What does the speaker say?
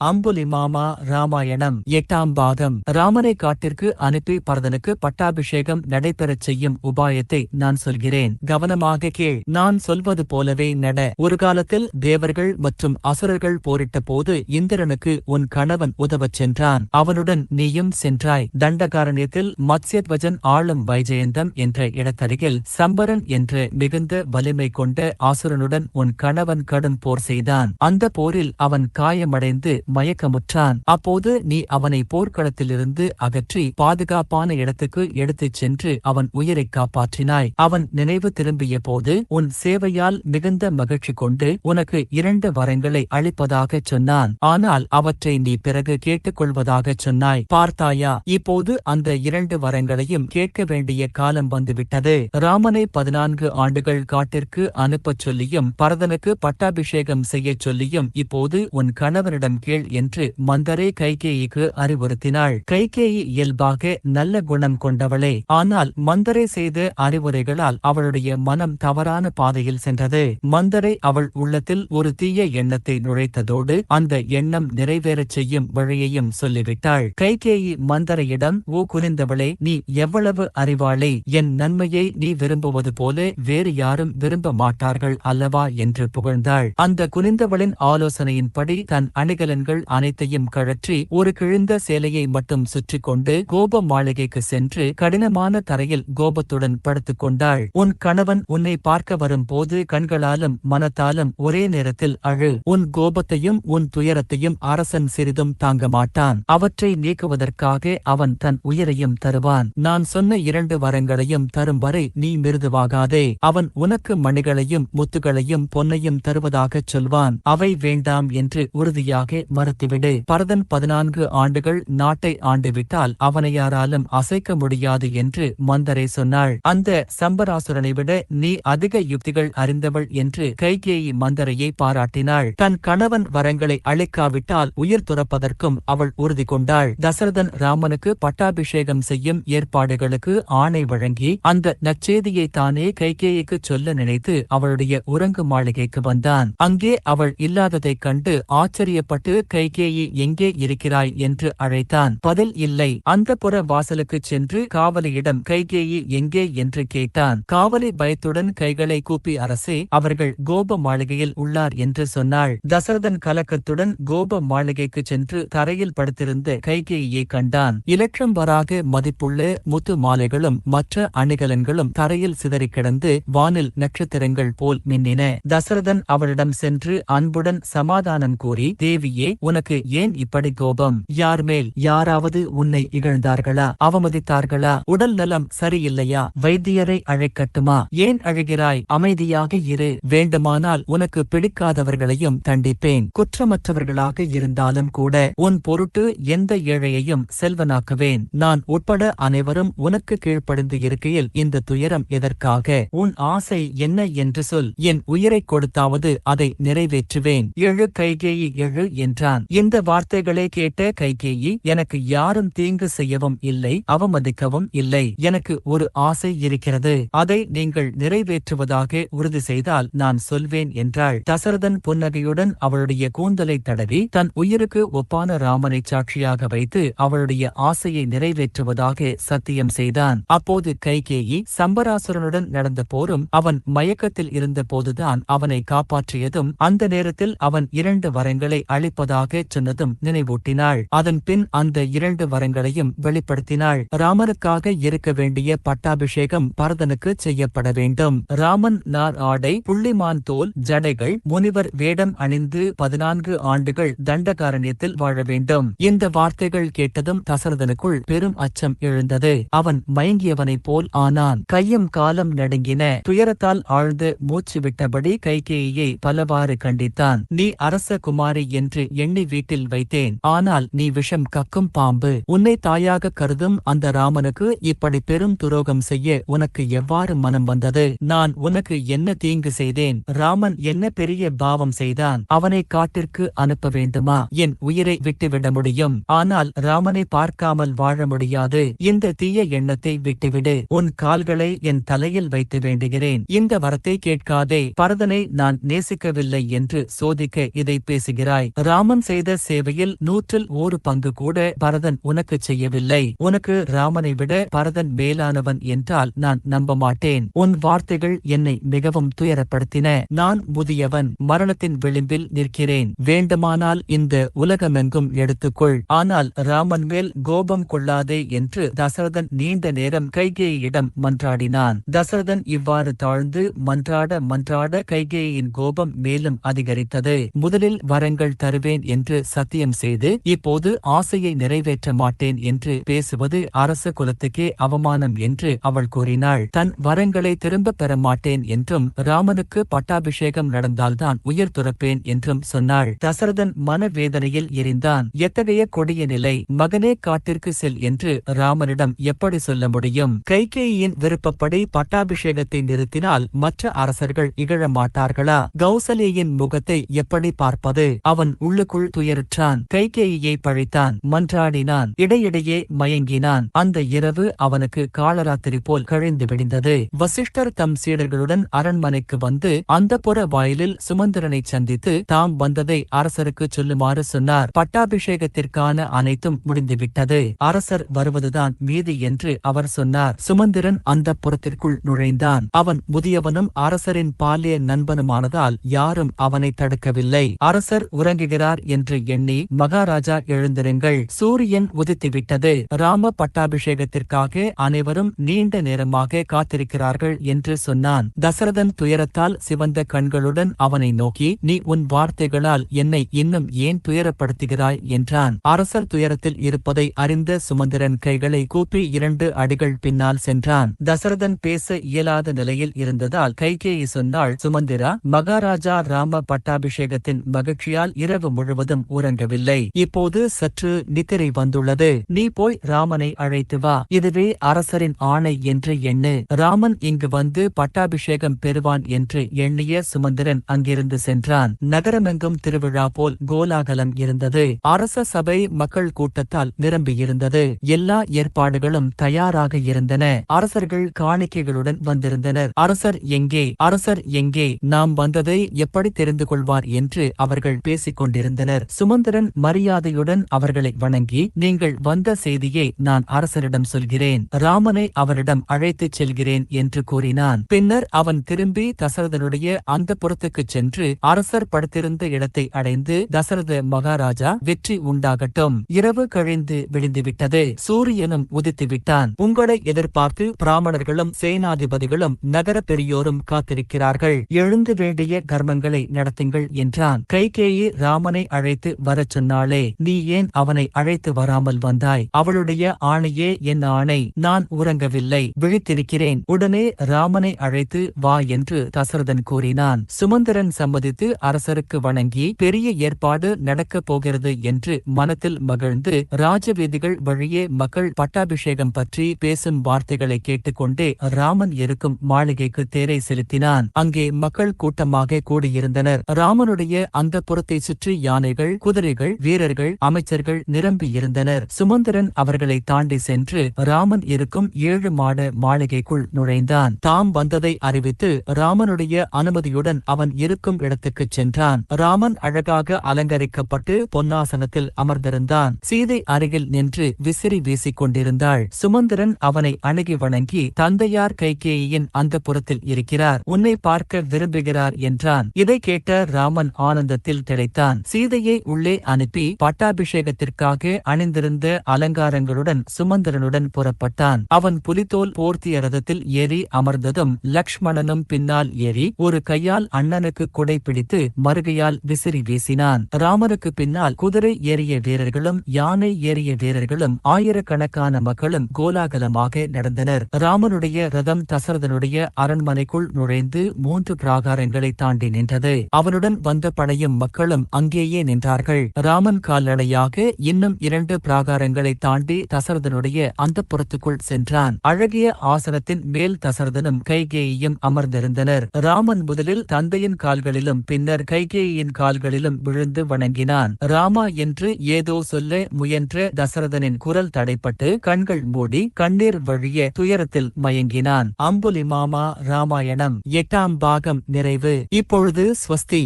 அம்புலி மாமா ராமாயணம் எட்டாம் பாகம் ராமனை காட்டிற்கு அனுப்பி பரதனுக்கு பட்டாபிஷேகம் நடைபெறச் செய்யும் உபாயத்தை நான் சொல்கிறேன். கவனமாக கீழ் நான் சொல்வது போலவே நட. ஒரு காலத்தில் தேவர்கள் மற்றும் அசுரர்கள் போரிட்ட போது இந்திரனுக்கு உன் கணவன் உதவச் சென்றான். அவனுடன் நீயும் சென்றாய். தண்டகாரண்யத்தில் மத்ஸ்யத்வஜன் ஆளும் வைஜெயந்தம் என்ற இடத்தருகில் சம்பரன் என்ற மிகுந்த வலிமை கொண்ட ஆசுரனுடன் உன் கணவன் கடும் போர் செய்தான். அந்த போரில் அவன் காயமடைந்து மயக்கமுற்றான். அப்போது நீ அவனை போர்க்களத்திலிருந்து அகற்றி பாதுகாப்பான இடத்துக்கு எடுத்துச் சென்று அவன் உயிரைக் காப்பாற்றினாய். அவன் நினைவு திரும்பிய போது உன் சேவையால் மிகுந்த மகிழ்ச்சி கொண்டு உனக்கு இரண்டு வரங்களை அளிப்பதாக சொன்னான். ஆனால் அவற்றை நீ பிறகு கேட்டுக்கொள்வதாகச் சொன்னாய். பார்த்தாயா இப்போது அந்த இரண்டு வரங்களையும் கேட்க வேண்டிய காலம் வந்துவிட்டது. ராமனை பதினான்கு ஆண்டுகள் காட்டிற்கு அனுப்பச் சொல்லியும் பரதனுக்கு பட்டாபிஷேகம் செய்யச் சொல்லியும் இப்போது உன் கணவனிடம் கேள் என்று மந்தரே கைகேயிக்கு அறிவுறுத்தினாள். கைகேயி இயல்பாக நல்ல குணம் கொண்டவளே. ஆனால் மந்தரை செய்த அறிவுரைகளால் அவளுடைய மனம் தவறான பாதையில் சென்றது. மந்தரை அவள் உள்ளத்தில் ஒரு தீய எண்ணத்தை நுழைத்ததோடு அந்த எண்ணம் நிறைவேறச் செய்யும் வழியையும் சொல்லிவிட்டாள். கைகேயி மந்தரையிடம் ஓ குனிந்தவளே நீ எவ்வளவு அறிவாளே? என் நன்மையை நீ விரும்புவது போல வேறு யாரும் விரும்ப மாட்டார்கள் அல்லவா? என்று புகழ்ந்தாள். அந்த குனிந்தவளின் ஆலோசனையின்படி தன் அணிகலன்கள் அனைத்தையும் கழற்றி ஒரு கிழிந்த சேலையை மட்டும் சுற்றிக் கொண்டு கோப மாளிகைக்கு சென்று கடினமான தரையில் கோபத்துடன் படுத்துக் கொண்டாள். உன் கணவன் உன்னை பார்க்க வரும் போது கண்களாலும் மனத்தாலும் ஒரே நேரத்தில் அழு. உன் கோபத்தையும் உன் துயரத்தையும் அரசன் சிறிதும் தாங்க மாட்டான். அவற்றை நீக்குவதற்காக அவன் தன் உயிரையும் தருவான். நான் சொன்ன இரண்டு வரங்களையும் தரும் வரை நீ மிருதுவாகாதே. அவன் உனக்கு மணிகளையும் முத்துகளையும் பொன்னையும் தருவதாகச் சொல்வான். அவை வேண்டாம் என்று உறுதியாக மறுத்துவிடு. பரதன் பதினான்கு ஆண்டுகள் நாட்டை ஆண்டுவிட்டால் அவனை யாராலும் அசைக்க முடியாது என்று மந்தரை சொன்னாள். அந்த சம்பராசுரனை விட நீ அதிக யுக்திகள் அறிந்தவள் என்று கைகேயி மந்தரையை பாராட்டினாள். தன் கணவன் வரங்களை அளிக்காவிட்டால் உயிர் துறப்பதற்கும் அவள் உறுதி கொண்டாள். தசரதன் ராமனுக்கு பட்டாபிஷேகம் செய்யும் ஏற்பாடுகளுக்கு ஆணை வழங்கி அந்த நச்சேதியை தானே கைகேயிக்கு சொல்ல நினைத்து அவளுடைய உறங்கு மாளிகைக்கு வந்தான். அங்கே அவள் இல்லாததைக் கண்டு ஆச்சரியப்பட்டு கைகேயி எங்கே இருக்கிறாய் என்று அழைத்தான். பதில் இல்லை. அந்த புற வாசலுக்குச் சென்று காவலியிடம் கைகேயி எங்கே என்று கேட்டான். காவலி பயத்துடன் கைகளை கூப்பி அரசே அவர்கள் கோப மாளிகையில் உள்ளார் என்று சொன்னாள். தசரதன் கலக்கத்துடன் கோப மாளிகைக்கு சென்று தரையில் படுத்திருந்த கைகேயியை கண்டான். இலட்சம் வராக மதிப்புள்ள முத்து மாலைகளும் மற்ற அணிகலன்களும் தரையில் சிதறி கிடந்து வானில் நட்சத்திரங்கள் போல் மின்னின. தசரதன் அவளிடம் சென்று அன்புடன் சமாதானம் கூறி தேவியே உனக்கு ஏன் இப்படி கோபம்? யார் மேல் யாராவது உன்னை இகழ்ந்தார்களா? அவமதித்தார்களா? உடல் நலம் சரியில்லையா? வைத்தியரை அழைக்கட்டுமா? ஏன் அழுகிறாய்? அமைதியாக இரு. வேண்டுமானால் உனக்கு பிடிக்காதவர்களையும் தண்டிப்பேன். குற்றமற்றவர்களாக இருந்தாலும் கூட உன் பொருட்டு எந்த ஏழையையும் செல்வனாக்குவேன். நான் உட்பட அனைவரும் உனக்கு கீழ்ப்படிந்து இருக்கையில் இந்த துயரம் எதற்காக? உன் ஆசை என்ன என்று சொல். என் உயிரை கொடுத்தாவது அதை நிறைவேற்றுவேன். எழு கைகேயி எழு என்று என்றான். இந்த வார்த்தைகளை கேட்ட கைகேயி எனக்கு யாரும் தீங்கு செய்யவும் இல்லை அவமதிக்கவும் இல்லை. எனக்கு ஒரு ஆசை இருக்கிறது. அதை நீங்கள் நிறைவேற்றுவதாக உறுதி செய்தால் நான் சொல்வேன் என்றாள். தசரதன் புன்னகையுடன் அவளுடைய கூந்தலை தடவி தன் உயிருக்கு ஒப்பான ராமனை சாட்சியாக வைத்து அவளுடைய ஆசையை நிறைவேற்றுவதாக சத்தியம் செய்தான். அப்போது கைகேயி சம்பராசுரனுடன் நடந்த போரும் அவன் மயக்கத்தில் இருந்த போதுதான் அவனை காப்பாற்றியதும் அந்த நேரத்தில் அவன் இரண்டு வரங்களை அளிப்பதாக சொன்னதும் நினைவூட்டினாள். அதன் பின் அந்த இரண்டு வரங்களையும் வெளிப்படுத்தினாள். ராமனுக்காக இருக்க வேண்டிய பட்டாபிஷேகம் பரதனுக்கு செய்யப்பட வேண்டும். ராமன் நார் ஆடை புள்ளிமான் தோல் ஜடைகள் முனிவர் வேடம் அணிந்து பதினான்கு ஆண்டுகள் தண்டகாரண்யத்தில் வாழ வேண்டும். இந்த வார்த்தைகள் கேட்டதும் தசரதனுக்குள் பெரும் அச்சம் எழுந்தது. அவன் மயங்கியவனைப் போல் ஆனான். கையும் காலம் நடுங்கின. துயரத்தால் ஆழ்ந்து மூச்சு விட்டபடி கைகேயை பலவாறு கண்டித்தான். நீ அரச குமாரி என்று எண்ணி வீட்டில் வைத்தேன். ஆனால் நீ விஷம் கக்கும் பாம்பு. உன்னை தாயாக கருதும் அந்த ராமனுக்கு இப்படி பெரும் துரோகம் செய்ய உனக்கு எவ்வாறு மனம் வந்தது? நான் உனக்கு என்ன தீங்கு செய்தேன்? ராமன் என்ன பெரிய பாவம் செய்தான்? அவனை காட்டிற்கு அனுப்ப வேண்டுமா? என் உயிரை விட்டுவிட முடியும். ஆனால் ராமனை பார்க்காமல் வாழ முடியாது. இந்த தீய எண்ணத்தை விட்டுவிடு. உன் கால்களை என் தலையில் வைத்து வேண்டுகிறேன். இந்த வரத்தை கேட்காதே. பரதனை நான் நேசிக்கவில்லை என்று சோதிக்க இதை பேசுகிறாய். ராமன் ராமன் செய்த சேவையில் நூற்றில் ஒரு பங்கு கூட பரதன் உனக்கு செய்யவில்லை. உனக்கு ராமனை விட பரதன் மேலானவன் என்றால் நான் நம்ப மாட்டேன். உன் வார்த்தைகள் என்னை மிகவும் துயரப்படுத்தின. நான் முதியவன் மரணத்தின் விளிம்பில் நிற்கிறேன். வேண்டுமானால் இந்த உலகமெங்கும் எடுத்துக்கொள். ஆனால் ராமன் மேல் கோபம் கொள்ளாதே என்று தசரதன் நீண்ட நேரம் கைகேயிடம் மன்றாடினான். தசரதன் இவ்வாறு தாழ்ந்து மன்றாட மன்றாட கைகேயின் கோபம் மேலும் அதிகரித்தது. முதலில் வரங்கள் தருவேன் என்று சத்தியம் செய்து இப்போது ஆசையை நிறைவேற்ற மாட்டேன் என்று பேசுவது அரச குலத்துக்கே அவமானம் என்று அவள் கூறினாள். தன் வரங்களை திரும்பப் பெற மாட்டேன் என்றும் ராமனுக்கு பட்டாபிஷேகம் நடந்தால்தான் உயிர் துறப்பேன் என்றும் சொன்னாள். தசரதன் மனவேதனையில் எரிந்தான். எத்தகைய கொடிய நிலை மகனே காட்டிற்கு செல் என்று ராமனிடம் எப்படி சொல்ல முடியும்? கைகேயின் விருப்பப்படி பட்டாபிஷேகத்தை நிறுத்தினால் மற்ற அரசர்கள் இகழ மாட்டார்களா? கௌசலேயின் முகத்தை எப்படி பார்ப்பது? அவன் உள்ளுக்குள் துயருற்றான். கைகேயை பழித்தான். மன்றாடினான். இடையிடையே மயங்கினான். அந்த இரவு அவனுக்கு காலராத்திரி போல் கழிந்து விடிந்தது. வசிஷ்டர் தம் சீடர்களுடன் அரண்மனைக்கு வந்து அந்த புற வாயிலில் சுமந்திரனை சந்தித்து தாம் வந்ததை அரசருக்கு சொல்லுமாறு சொன்னார். பட்டாபிஷேகத்திற்கான அனைத்தும் முடிந்துவிட்டது. அரசர் வருவதுதான் மீதி என்று அவர் சொன்னார். சுமந்திரன் அந்த புறத்திற்குள் நுழைந்தான். அவன் முதியவனும் அரசரின் பாலிய நண்பனுமானதால் யாரும் அவனை தடுக்கவில்லை. அரசர் உறங்குகிறார் என்று எண்ணி மகாராஜா எழுந்திருங்கள். சூரியன் உதித்துவிட்டது. ராம பட்டாபிஷேகத்திற்காக அனைவரும் நீண்ட நேரமாக காத்திருக்கிறார்கள் என்று சொன்னான். தசரதன் துயரத்தால் சிவந்த கண்களுடன் அவனை நோக்கி நீ உன் வார்த்தைகளால் என்னை இன்னும் ஏன் துயரப்படுத்துகிறாய்? என்றான். அரசர் துயரத்தில் இருப்பதை அறிந்த சுமந்திரன் கைகளை கூப்பி இரண்டு அடிகள் பின்னால் சென்றான். தசரதன் பேச இயலாத நிலையில் இருந்ததால் கைகேயி சொன்னாள் சுமந்திரா மகாராஜா ராம பட்டாபிஷேகத்தின் மகிழ்ச்சியால் இரவு முழுவதும் உறங்கவில்லை இப்போது சற்று நித்திரை வந்துள்ளது. நீ போய் ராமனை அழைத்து வா. இதுவே அரசரின் ஆணை என்று எண்ணு. ராமன் இங்கு வந்து பட்டாபிஷேகம் பெறுவான் என்று எண்ணிய சுமந்திரன் அங்கிருந்து சென்றான். நகரமெங்கும் திருவிழா போல் கோலாகலம் இருந்தது. அரச சபை மக்கள் கூட்டத்தால் நிரம்பியிருந்தது. எல்லா ஏற்பாடுகளும் தயாராக இருந்தன. அரசர்கள் காணிக்கைகளுடன் வந்திருந்தனர். அரசர் எங்கே? அரசர் எங்கே? நாம் வந்ததை எப்படி தெரிந்து கொள்வார்? என்று அவர்கள் பேசிக் கொண்டிருந்தனர் சுமந்திரன் மரியாதையுடன் அவர்களை வணங்கி நீங்கள் வந்த செய்தியை நான் அரசரிடம் சொல்கிறேன். ராமனை அவரிடம் அழைத்துச் செல்கிறேன் என்று கூறினான். பின்னர் அவன் திரும்பி தசரதனுடைய அந்த புறத்துக்குச் சென்று அரசர் படுத்திருந்த இடத்தை அடைந்து தசரத மகாராஜா வெற்றி உண்டாகட்டும். இரவு கழிந்து விழுந்துவிட்டது. சூரியனும் உதித்து விட்டான் உங்களை எதிர்பார்த்து பிராமணர்களும் சேனாதிபதிகளும் நகர பெரியோரும் காத்திருக்கிறார்கள். எழுந்து வேண்டிய கர்மங்களை நடத்துங்கள் என்றான். கைகேயி ராமனை அழைத்து வரச் சொன்னாளே நீ ஏன் அவனை அழைத்து வராமல் வந்தாய்? அவளுடைய ஆணையே என் ஆணை நான் உறங்கவில்லை விழித்திருக்கிறேன். உடனே ராமனை அழைத்து வா என்று தசரதன் கூறினான். சுமந்திரன் சம்மதித்து அரசருக்கு வணங்கி பெரிய ஏற்பாடு நடக்கப் போகிறது என்று மனத்தில் மகிழ்ந்து ராஜவீதிகள் வழியே மக்கள் பட்டாபிஷேகம் பற்றி பேசும் வார்த்தைகளை கேட்டுக்கொண்டே ராமன் இருக்கும் மாளிகைக்கு தேரை செலுத்தினான். அங்கே மக்கள் கூட்டமாக கூடியிருந்தனர். ராமனுடைய அந்த புறத்தை சுற்றி யானைகள் குதிரைகள் வீரர்கள் அமைச்சர்கள் நிரம்பியிருந்தனர் சுமந்திரன் அவர்களை தாண்டி சென்று ராமன் இருக்கும் ஏழு மாட மாளிகைக்குள் நுழைந்தான். தாம் வந்ததை அறிவித்து ராமனுடைய அனுமதியுடன் அவன் இருக்கும் இடத்துக்கு சென்றான். ராமன் அழகாக அலங்கரிக்கப்பட்டு பொன்னாசனத்தில் அமர்ந்திருந்தான். சீதை அருகில் நின்று விசிறி வீசிக் கொண்டிருந்தாள். சுமந்திரன் அவனை அணுகி வணங்கி தந்தையார் கைகேயின் அந்த புறத்தில் இருக்கிறார். உன்னை பார்க்க விரும்புகிறார் என்றான். இதை கேட்ட ராமன் ஆனந்தத்தில் திளைத்தான். சீதையை உள்ளே அனுப்பி பட்டாபிஷேகத்திற்காக அணிந்திருந்த அலங்காரங்களுடன் சுமந்திரனுடன் புறப்பட்டான். அவன் புலித்தோல் போர்த்திய ரதத்தில் ஏறி அமர்ந்ததும் லக்ஷ்மணனும் பின்னால் ஏறி ஒரு கையால் அண்ணனுக்கு குடை பிடித்து மறுகையால் விசிறி வீசினான். ராமருக்கு பின்னால் குதிரை ஏறிய வீரர்களும் யானை ஏறிய வீரர்களும் ஆயிரக்கணக்கான மக்களும் கோலாகலமாக நடந்தனர். ராமனுடைய ரதம் தசரதனுடைய அரண்மனைக்குள் நுழைந்து மூன்று பிராகாரங்களை தாண்டி நின்றது. அவனுடன் வந்த படையும் மக்களும் அங்கேயே நின்றார்கள். ராமன் கால்நடையாக இன்னும் இரண்டு பிராகாரங்களை தாண்டி தசரதனுடைய அந்த புறத்துக்குள் சென்றான். அழகிய ஆசனத்தின் மேல் தசரதனும் கைகேயும் அமர்ந்திருந்தனர். ராமன் முதலில் தந்தையின் கால்களிலும் பின்னர் கைகேயின் கால்களிலும் விழுந்து வணங்கினான். ராமா என்று ஏதோ சொல்ல முயன்ற தசரதனின் குரல் தடைப்பட்டு கண்கள் மூடி கண்ணீர் வழிய துயரத்தில் மயங்கினான். அம்புலி மாமா ராமாயணம் எட்டாம் பாகம் நிறைவு. இப்பொழுது ஸ்வஸ்தி.